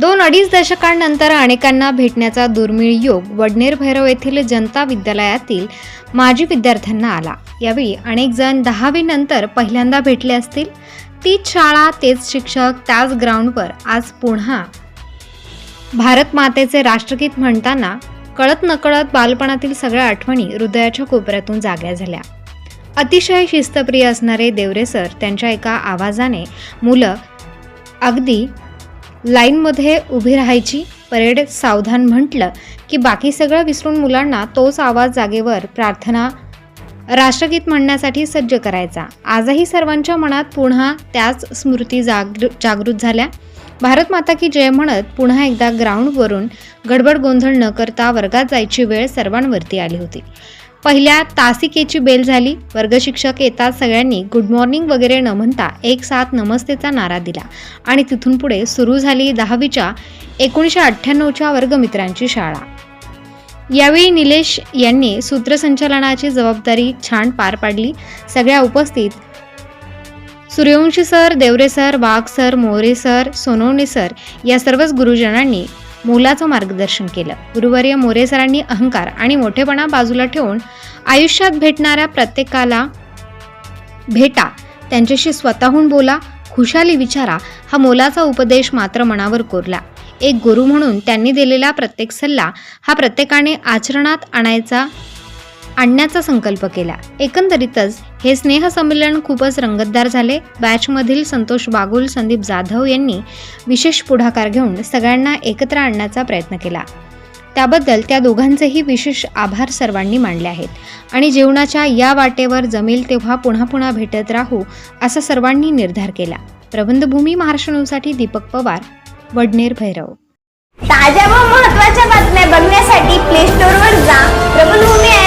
दोन अडीच दशकांनंतर अनेकांना भेटण्याचा दुर्मिळ योग वडनेर भैरव येथील जनता विद्यालयातील माजी विद्यार्थ्यांना आला. यावेळी अनेक जण दहावीनंतर पहिल्यांदा भेटले असतील. तीच शाळा तेच शिक्षक त्याच ग्राउंडवर आज पुन्हा भारत मातेचे राष्ट्रगीत म्हणताना कळत नकळत बालपणातील सगळ्या आठवणी हृदयाच्या कोपऱ्यातून जाग्या झाल्या. अतिशय शिस्तप्रिय असणारे देवरे सर त्यांच्या एका आवाजाने मुलं अगदी लाईनमध्ये उभी राहायची परेड सावधान म्हटलं की बाकी सगळं विसरून मुलांना तोच आवाज जागेवर प्रार्थना राष्ट्रगीत म्हणण्यासाठी सज्ज करायचा. आजही सर्वांच्या मनात पुन्हा त्याच स्मृती जागृ जागृत झाल्या. भारत माता की जय म्हणत पुन्हा एकदा ग्राउंडवरून गडबड गोंधळ न करता वर्गात जायची वेळ सर्वांवरती आली होती. पहिल्या तासिकेची बेल झाली. वर्गशिक्षक येताच सगळ्यांनी गुड मॉर्निंग वगैरे न म्हणता एक साथ नमस्तेचा नारा दिला. आणि तिथून पुढे सुरू झाली दहावीच्या एकोणीसशे अठ्ठ्याण्णवच्या वर्गमित्रांची शाळा. यावेळी निलेश यांनी सूत्रसंचालनाची जबाबदारी छान पार पाडली. सगळ्या उपस्थित Suryavanshi sir Deore sir Wagh sir More sir Sonawane sir या सर्वच गुरुजनांनी मोलाचं मार्गदर्शन केलं. गुरुवर्य मोरे सरांनी अहंकार आणि मोठेपणा बाजूला ठेवून आयुष्यात भेटणाऱ्या प्रत्येकाला भेटा त्यांच्याशी स्वतःहून बोला खुशाली विचारा हा मोलाचा उपदेश मात्र मनावर कोरला. एक गुरु म्हणून त्यांनी दिलेला प्रत्येक सल्ला हा प्रत्येकाने आचरणात आणायचा आणण्याचा संकल्प केला. एकंदरीतच हे स्नेहसंमेलन खूपच रंगतदार झाले. बॅचमधील संतोष बागुल संदीप जाधव यांनी विशेष पुढाकार घेऊन सगळ्यांना एकत्र आणण्याचा प्रयत्न केला. त्याबद्दल त्या दोघांचेही विशेष आभार सर्वांनी मानले आहेत. आणि जीवनाच्या या वाटेवर जमेल तेव्हा पुन्हा पुन्हा भेटत राहू असा सर्वांनी निर्धार केला. प्रबंधभूमी महाराष्ट्र न्यूजसाठी दीपक पवार वडनेर भैरव. ताज्या व महत्त्वाच्या बातम्या बघण्यासाठी प्ले स्टोअरवर जा. प्रबंधभूमी